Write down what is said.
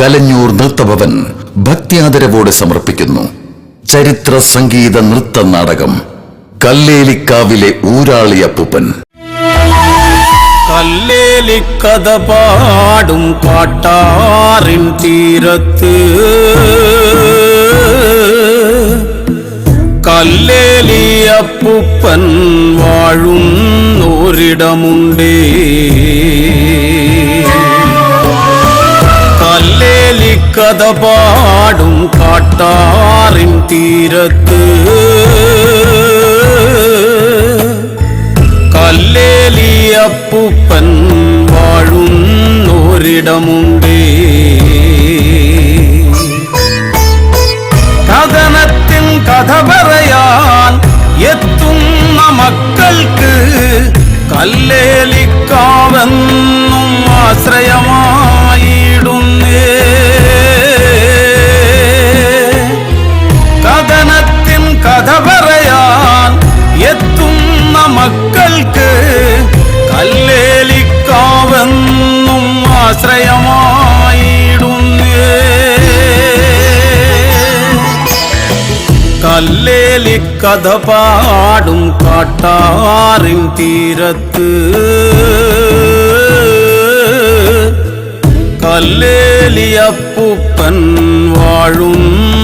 കലഞ്ഞൂർ നൃത്തഭവൻ ഭക്തിയാദരവോടെ സമർപ്പിക്കുന്നു. ചരിത്ര സംഗീത നൃത്ത നാടകം കല്ലേലിക്കാവിലെ ഊരാളി അപ്പൂപ്പൻ. കല്ലേലിക്കഥ പാടും പാട്ടാറിൻ തീരത്ത്. കല്ലേലിയപ്പൂപ്പൻ വാഴുന്നോരിടമുണ്ടേ കല്ലേലിക്കഥ പാടും കാട്ടാറിൻ തീരത്ത് കല്ലേലിയപ്പൂപ്പൻ വാഴുന്നോരിടമുണ്ടേ കഥനത്തിൻ കഥ പറയാൻ എത്തുന്ന മക്കൾക്ക് കല്ലേലിക്കാവെന്നും ആശ്രയമായിടുന്നേ കഥ പറയാൻ എത്തുന്ന മക്കൾക്ക് കല്ലേലിക്കാവെന്നും ആശ്രയമായിടുന്നേ. കല്ലേലി കഥ പാടും കാട്ടാറിൻ തീരത്ത്. ചെലിയപ്പൂപ്പൻ വാഴുന്നൊരിടമുണ്ടേ.